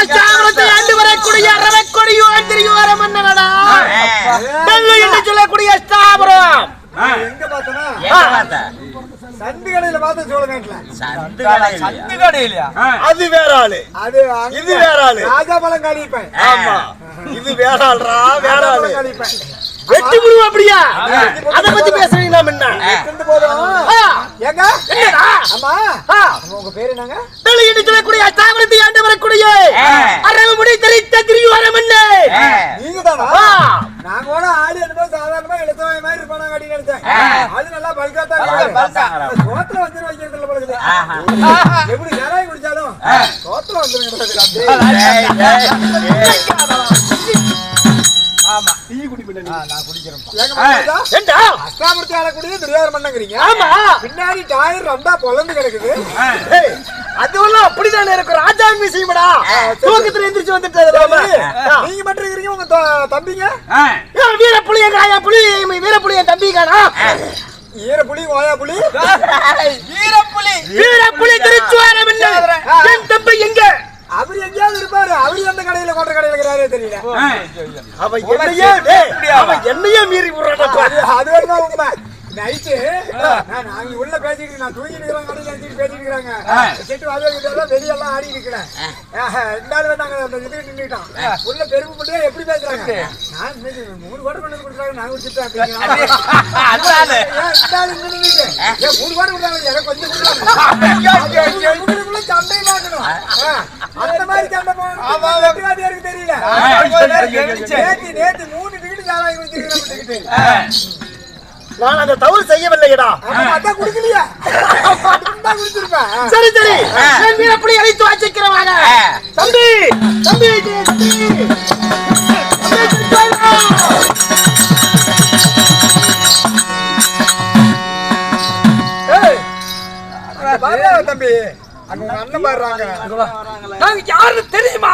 அச்சாவரத்தை ஆண்டு வரக்கூடிய அரவக்கொடியோ திரியோர மன்னனடா. என்று சொல்லக்கூடிய ஸ்தாபரம் பார்த்த? சந்து கடையில பார்த்த? சோழநாட்டுல சந்து கடையிலயா? சந்து கடையிலயா அது வேற ஆளு. அது இது வேற ஆளு. ராஜாபலம் காலிப்பேன். ஆமா. இது வேற ஆள்ரா வேற ஆளு. காலிப்பேன். வெட்டி முழுவ அப்படியா? அத பத்தி பேசுறீங்க நாம என்ன ஏங்க? என்னடா? உங்க பேரு என்னங்க? வெள்ளு என்று சொல்லக்கூடிய அச்சாவரத்தை ஆண்டு வரக்கூடிய ஆ. அரவு முடி தெரித்த திரியோர மன்னே ஆ. நீங்க தானா நாங்க கூட ஆடி என்னமோ சாதாரணமா இழுத்தவன் மாதிரி இருப்பானாங்க அப்படின்னு நினைச்சேன். அது நல்லா பல்கா. அந்த சோத்துல வந்து வைக்கிறதுல பழகுது. எப்படி யாராய் குடிச்சாலும் சோத்துல வந்துருங்க ஆமா. நான் குடிக்கிறேன் அஷ்டாமூர்த்தி மண்ணங்கிறீங்க ஆமா. பின்னாடி டயர் ரெண்டா பொலந்து கிடக்குது. ஏய், அதுவெல்லாம் அப்படிதானே இருக்கும் ராஜா விஷயம்டா தூக்கத்துல எந்திரிச்சு வந்துட்டு நீங்க மட்டும் இருக்கிறீங்க உங்க த- தம்பிங்க? வீர புளியங்காயா புலி? வீர புளிய தம்பிக்கானா ஈர புலி? ஓயா புலி வீரப்புலி வீர புலி திருச்சுவாரம் என் தம்பி எங்க அவர் எங்கேயாவது இருப்பாரு அவர் எந்த கடையில கொண்ட கடையில இருக்கிறாரே தெரியல. அவன் என்னையே அவன் என்னையே மீறி விடுறாடப்பா அது வரைக்கும் உண்மை? நைட்டு நாங்க உள்ள பேசிட்டு. நான் தூங்கிட்டு இருக்கிறேன் கடையில் பேசிட்டு இருக்கிறாங்க. செட்டு வாங்க எல்லாம் வெளியெல்லாம் ஆடி இருக்கிறேன். ரெண்டாவது நாங்க அந்த இதுக்கு நின்றுட்டோம் உள்ள பெருமை பண்ணியா எப்படி பேசுறாங்க? நான் மூணு கோட்டை கொண்டு கொடுத்தாங்க நான் குடிச்சிட்டேன் அப்படிங்கிறாங்க. அதனால ஏன் மூணு கோட்டை கொடுத்தாங்க எனக்கு கொஞ்சம் உங்களுக்குள்ள சண்டை பார்க்கணும் அந்த மாதிரி சண்டை போகணும் வெட்டுவாதியாருக்கு தெரியல? நேத்து நேத்து மூணு வீடு சாராயம் குடிச்சிருக்கிறேன் நான் அந்த தவறு செய்யவில்லையடா. அதான் குடிக்கலையா? சரி சரி. வீர புலி அழைத்து வாசிக்கிறவாங்க தம்பி தம்பி தம்பி. அங்க அண்ணன் பாடுறாங்க நாங்க யாருன்னு தெரியுமா?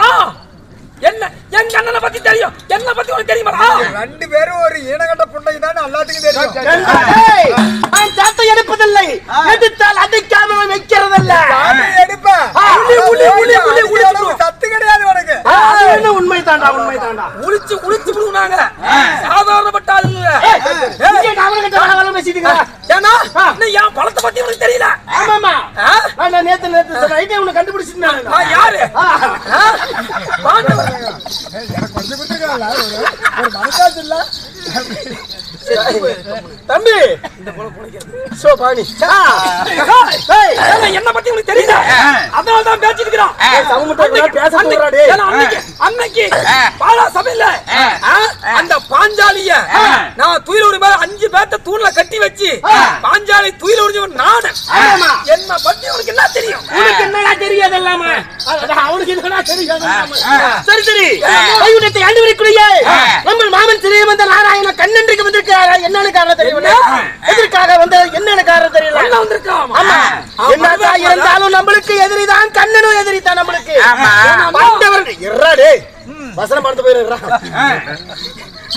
என்ன எங்க அண்ணனை பத்தி தெரியும். என்ன பத்தி உனக்கு தெரியுமாடா ரெண்டு பேரும் ஒரு ஈனகட்ட புண்டை தான் எல்லாத்துக்கும் தெரியும். நான் சாட்டை எடுப்பதில்லை. வைக்கிறதில்ல. உளி, உளி, உளி. அளவு சத்து கிடையாது உனக்கு. அது உண்மை தாண்டா உண்மை தாண்டா உளிச்சு உளிச்சு விடுவாங்க சாதாரணப்பட்ட ஆள் பேசிட்டு இருக்கிற. ஏன்னா நீ என் பழத்தை பத்தி உனக்கு தெரியல. ஆமாமா நான் நேத்து நேத்து உன்னை கண்டுபிடிச்சிட்டு நான் யாரு? ஒரு இல்ல தம்பி. சோ பாணி. என்ன பத்தி உனக்கு தெரியல. அதனால தான் பேசிட்டு இருக்கிறான் பேச. ஏன்னா அன்னைக்கு பாலா சபையில ஆ, அந்த பாஞ்சாலிய நான் துயில் ஒரு மேல அஞ்சு பேத்த தூண்ல கட்டி வச்சு பாஞ்சாலி துயில் உறிஞ்சவன் நானு ஆமா. என்ன பத்தி உனக்கு என்ன தெரியும்? உனக்கு என்னடா தெரியாது எல்லாமே? அவனுக்கு என்னடா தெரியாது. சரி சரி. கைவிடத்தை ஆண்டு வரக்கூடிய நம்ம மாமன் சிறியமந்த நாராயண கண்ணன்றைக்கு வந்திருக்காரா என்னன்னு காரணம் தெரியல. எதற்காக வந்த என்னன்னு காரணம் தெரியல. அண்ணா வந்திருக்கான் ஆமா. என்னதான் இருந்தாலும் நம்மளுக்கு எதிரிதான் கண்ணனும் எதிரிதான் நம்மளுக்கு. இருடா டேய் வசனம் பார்த்து போயிருடா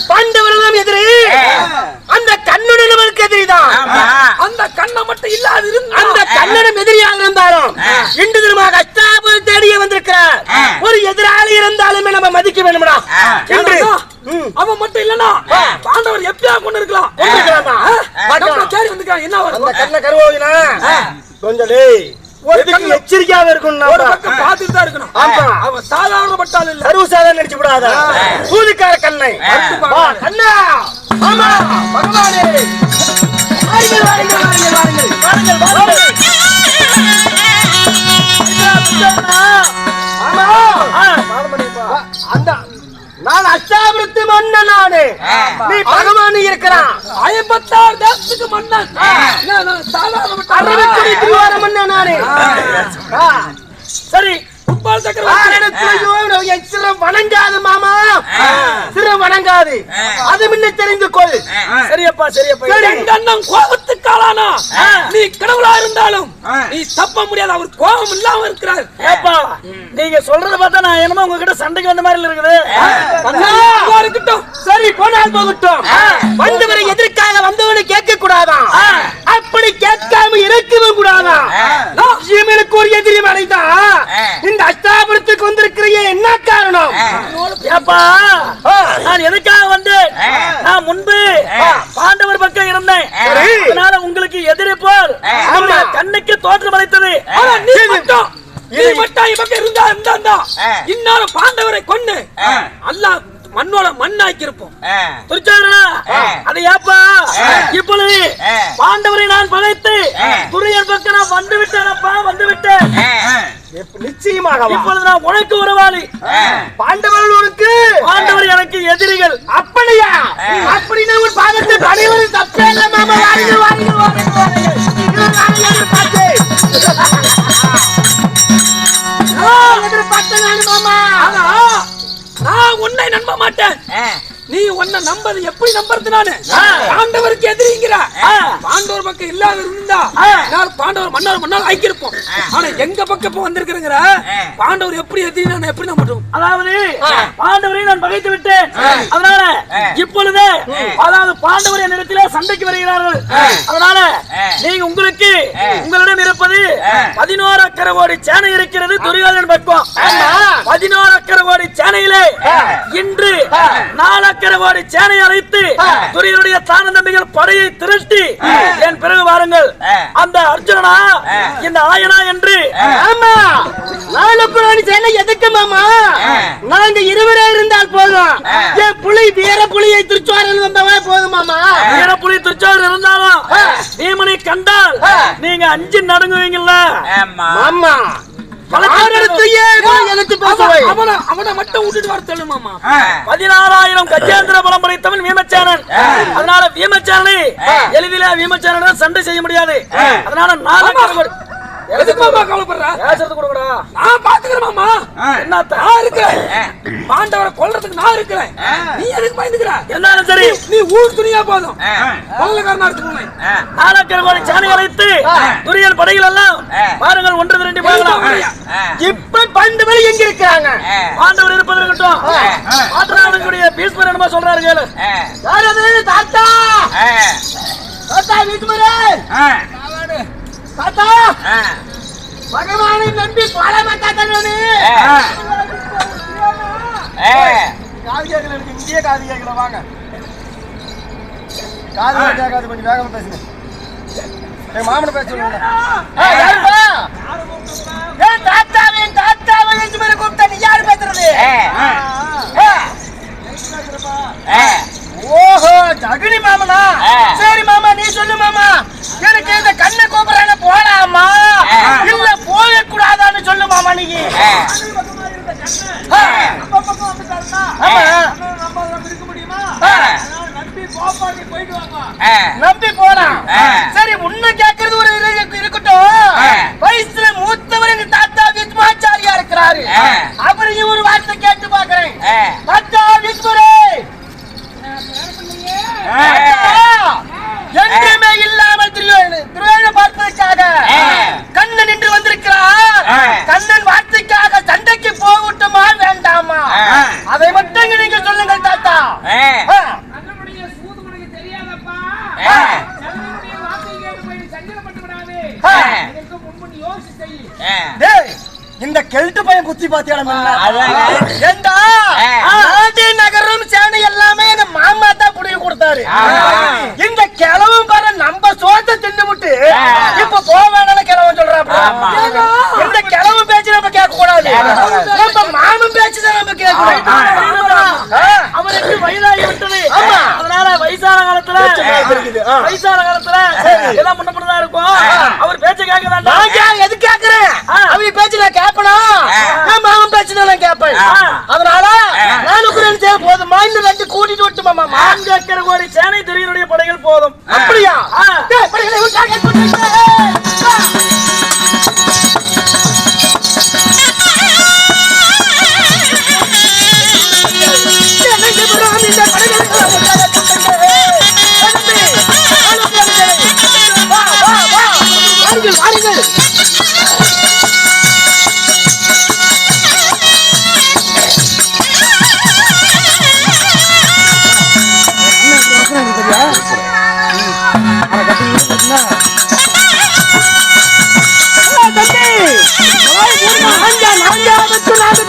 பாண்டவர்களும் எதிரி. அந்த கண்ணுடன் நம்மளுக்கு எதிரிதான். அந்த கண்ணை மட்டும் இல்லாது இருந்தா அந்த கண்ணனும் எதிரியாக இருந்தாலும் இன்று தினமாக அச்சாபுரம் தேடியே வந்திருக்கிறார். ஒரு எதிராளி இருந்தாலுமே நம்ம மதிக்க வேணும்டா இன்று. அவன் மட்டும் இல்லனா பாண்டவர் எப்படியா கொண்டு இருக்கலாம். கொண்டிருக்கலாமா? நம்மள தேடி வந்திருக்கான். என்ன அந்த வரும் கண்ண கருவோகினா கொஞ்சம் டேய் எச்சரிக்கையாக இருக்கும் ஒரு பக்கம் பார்த்துட்டு தான் இருக்கணும் ஆமா. அவன் சாதாரணப்பட்ட ஆள் இல்ல. சர்வசாதாரண நடிச்சு விடாத பூதிக்கார கண்ணை. ஆமா பகவானே. வாருங்கள் வாருங்கள் வாருங்கள் வாருங்கள். அந்த நான் அஷ்டாபுரத்து மன்னன் நானு. நீ பகவான் இருக்கிறான். ஐம்பத்தாறு தேசத்துக்கு மன்னன். திருவார மன்னன். நானு. சரி. ஃபுட்பால் சக்கரவர்த்தி சிரம் வணங்காது மாமா. சிரம் வணங்காது. அது முன்ன தெரிந்து கொள். சரியப்பா சரியப்பா. எங்க அண்ணன் கோபத்துக்கு ஆளானா நீ கடவுளா இருந்தாலும் நீ தப்ப முடியாது. அவர் கோபம் இல்லாம இருக்கிறார். ஏப்பா நீங்க சொல்றத பார்த்தா நான் என்னமோ உங்ககிட்ட சண்டைக்கு வந்த மாதிரி இருக்குது. இருக்கட்டும் சரி போனால் போகட்டும். வந்தவரை எதற்காக வந்தவனை கேட்க கூடாதான் அப்படி கேட்காம இருக்கவும் கூடாதான். ஒரு எதிரி மலைதான் ஆ. இந்த அஷ்டாபுரத்துக்கு வந்திருக்கிறியே என்ன காரணம். ஏப்பா நான் எதுக்காக வந்தேன். நான் முன்பு. பாண்டவர் பக்கம் இருந்தேன். அதனால உங்களுக்கு எதிரி போல் கண்ணுக்கு தோற்றம் அளித்தது நீ மட்டும் நீ மட்டும் இவன் பக்கம் இருந்தா இருந்தா. இன்னாலும் பாண்டவரை கொண்டு. அல்லாஹ் மண்ணோட மண்ணாக்கி இருப்போம் ஆ. அது ஏப்பா. இப்பொழுது. பாண்டவரை நான் பகைத்து ஆ. துரியன் பக்கம் நான் வந்து விட்டேனப்பா வந்து விட்டேன் ஆ. நிச்சயமாக இப்பொழுது நான் உனக்கு உறவாளி. பாண்டவர்களுக்கு பாண்டவர் எனக்கு எதிரிகள். அப்படியா? அப்படின்னா ஒரு பாதத்தை அனைவரும் தப்பே இல்ல மாமா. வாருங்க இதை நான் உன்னை நம்ப மாட்டேன். நீ உன்னை நம்பது எப்படி நம்புறது நானு. பாண்டவருக்கு எதிரிங்கிற. பாண்டவர் பக்கம் இல்லாத இருந்தா. நான் பாண்டவர் மன்னர் மன்னால் ஐக்கிருப்போம் ஆனா எங்க பக்கம் இப்ப வந்திருக்கிறங்கிற. பாண்டவர் எப்படி எதிரி நான் எப்படி நம்பட்டும் அதாவது. பாண்டவரை நான் பகைத்து விட்டேன். அதனால. இப்பொழுது அதாவது பாண்டவர் என்னிடத்திலே சண்டைக்கு வருகிறார்கள் அதனால. நீங்க உங்களுக்கு. உங்களிடம் இருப்பது. பதினோரு அக்கரை கோடி சேனை இருக்கிறது துரியோதன் பக்கம். பதினோரு அக்கரை கோடி சேனையிலே. இன்று. நாலு அக்கரை கோடி சேனை அழைத்து. துரியனுடைய தான படையை திரட்டி என் பிறகு வாருங்கள். அந்த அர்ஜுனனா. இந்த ஆயனா என்று ஆமா நாலுக்குறாணி சேனை எதுக்கு மாமா. நாங்க இருவரே இருந்தால் போதும். என் புலி வீர புலியை திருச்சுவாரல் வந்தவா போதும் மாமா வீரப்புலி திருச்சாளர் இருந்தாலும் பீமனை கண்டால். நீங்க அஞ்சு நடுங்குவீங்கல்ல ஆமா. மாமா அவனை அவனை மட்டும் விட்டுட்டு வர சொல்லுமாமா ஆ. பதினாறாயிரம் கஜேந்திர பலம் படைத்தவன் ஆ. அதனால வீமச்சானனை ஆ. எளிதில வீமச்சானனை சண்டை செய்ய முடியாது. அதனால நாலு எதுக்கு மாமா கவலைப்படுற பேசுறது கொடுக்கடா நான் பாத்துக்கிறேன் மாமா. என்ன நான் இருக்கிறேன். பாண்டவரை கொல்றதுக்கு நான் இருக்கிறேன். நீ எதுக்கு பயந்துக்கிற என்னாலும் சரி நீ ஊர் துணியா போதும். கொள்ளக்காரனா எடுத்துக்கோங்க ஆ. நாலக்கரவாடி சாணி அழைத்து துரியன் படைகள் எல்லாம். பாருங்கள் ஒன்று திரண்டி பார்க்கலாம் ஆ. இப்ப பண்டு வரை எங்க இருக்கிறாங்க. பாண்டவர் இருப்பது இருக்கட்டும். மாற்றாளர்களுடைய பீஸ்மர் என்னமா சொல்றாரு கேளு. யார் அது தாத்தா. தாத்தா வீட்டுமரே. தாத்தா. பகவானை நம்பி பால. ஆ. காது கேட்கல எனக்கு இங்கேயே காது கேட்கல வாங்க காது கேட்காது கொஞ்சம் வேகமா பேசுங்க. என் மாமனை பேச சொல்லுங்க யாருப்பா ஏன் தாத்தாவின் தாத்தாவை வீட்டுமரே கூப்பிட்டா நீ யாரு பேசுறது ஆ. ஆ. ஆ. ஓஹோ ஜகுனி மாமனா ஆ. சரி மாமா நீ சொல்லு மாமா எனக்கு இந்த கண்ணை கூப்பிடுறாங்க போலாமா ஆ. இல்ல போக கூடாதான்னு சொல்லு மாமா நீ ஆ. ஆ. நம்ம பக்கம் வந்துட்டாருன்னா ஆமா நம்ம இருக்க முடியுமா ஆ. நம்பி ஆ. சரி உன்னை கேட்கறது ஒரு இரு- இருக்கட்டும். வயசுல மூத்தவர் எங்க தாத்தா விஸ்மாச்சாரியா இருக்கிறாரு. அவரையும் ஒரு வார்த்தை கேட்டு பாக்குறேன். தாத்தா விஸ்வரே ஆ. என்றுமே இல்லாமல் திருவேணு திருவேணு பார்ப்பதற்காக ஆ. கண்ணன் என்று வந்திருக்கிறார் ஆ. கண்ணன் வார்த்தைக்காக சண்டைக்கு போகட்டுமா வேண்டாமா ஆ. அதை மட்டும் நீங்க சொல்லுங்கள் தாத்தா ஆ. ஆ. கண்ணனுடைய சூது உனக்கு தெரியாதப்பா ஆ. கண்ணனுடைய வார்த்தை கேட்டு போய் நீ சஞ்சலப்பட்டு விடாதே ஆ. இதற்கு முன்பு நீ யோசிச்சு செய் ஆ. டேய், இந்த கெல்ட்டு பையன் குத்தி பாத்தியாடா நகரம் சேனை எல்லாமே எங்க மாமா தான் புடிய கொடுத்தாரு. இந்த கிழவும் பாரு நம்ம சோத்தை தின்னு விட்டு. இப்ப போவேன்னு கிழவன் சொல்றாப்ல? இந்த கிழவு பேச்சு நம்ம கேட்க கூடாது. நம்ம மாமன் பேச்சு தான் நம்ம கேட்கணும். ஆமா. அவருக்கு வயதாகி விட்டது ஆமா. அதனால வயசான காலத்துல. வயசான காலத்துல எல்லாம் முன்ன இருக்கும் அவர் பேச்ச கேட்க நான் எது கேக்குறேன். அவங்க பேச்சு நான் கேட்பணும் ஆ. நான் மாமன் பேச்சு நான் கேட்பேன். அதனால. நானும் குரல் செய்ய போதுமா இந்த ரெண்டு கூட்டிட்டு விட்டுமா மாமா அக்கறை கோடி சேனை துரியனுடைய படைகள் போதும் அப்படியா படைகளை வாருங்கள் வாருங்கள் நான்ஜா நான்ஜா பத்து நாடு